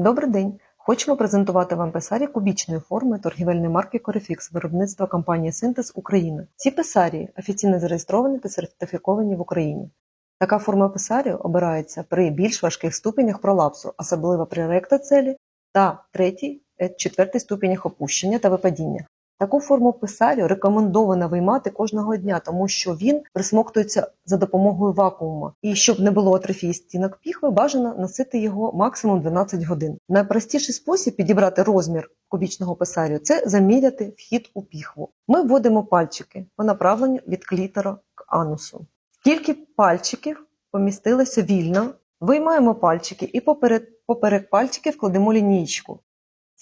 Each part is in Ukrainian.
Добрий день! Хочемо презентувати вам писарі кубічної форми торгівельної марки Corifix виробництва компанії Синтез Україна. Ці писарі офіційно зареєстровані та сертифіковані в Україні. Така форма писарів обирається при більш важких ступенях пролапсу, особливо при ректоцелі та третій, четвертій ступенях опущення та випадіння. Таку форму писарю рекомендовано виймати кожного дня, тому що він присмоктується за допомогою вакуума. І щоб не було атрофії стінок піхви, бажано носити його максимум 12 годин. Найпростіший спосіб підібрати розмір кубічного писарю це заміряти вхід у піхву. Ми вводимо пальчики по направленню від клітора к анусу. Скільки пальчиків помістилося вільно, виймаємо пальчики і поперед, поперек пальчиків кладемо лінійку.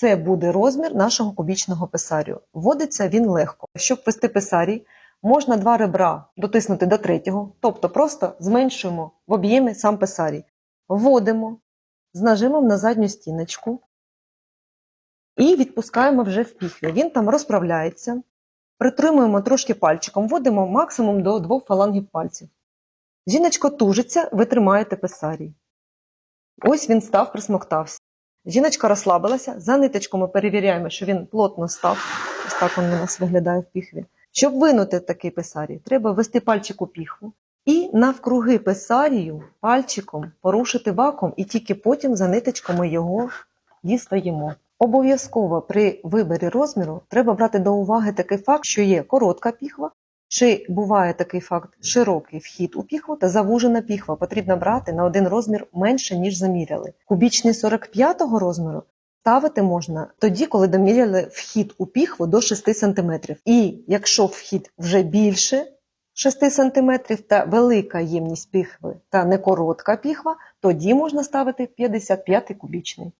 Це буде розмір нашого кубічного писарю. Вводиться він легко. Щоб ввести писарій, можна два ребра дотиснути до третього, тобто просто зменшуємо в об'ємі сам писарій. Вводимо з нажимом на задню стіночку і відпускаємо вже в піхві. Він там розправляється. Притримуємо трошки пальчиком, вводимо максимум до двох фалангів пальців. Жіночко тужиться, ви тримаєте писарій. Ось він став, присмоктався. Жіночка розслабилася, за ниточку ми перевіряємо, що він плотно став. Ось так він у нас виглядає в піхві. Щоб винути такий писарій, треба ввести пальчик у піхву і навкруги писарію пальчиком порушити вакуум, і тільки потім за ниточками його дістаємо. Обов'язково при виборі розміру треба брати до уваги такий факт, що є коротка піхва, чи буває такий факт широкий вхід у піхву та завужена піхва потрібно брати на один розмір менше, ніж заміряли. Кубічний 45-го розміру ставити можна тоді, коли доміряли вхід у піхву до 6 см. І якщо вхід вже більше 6 см та велика ємність піхви та не коротка піхва, тоді можна ставити 55 кубічний.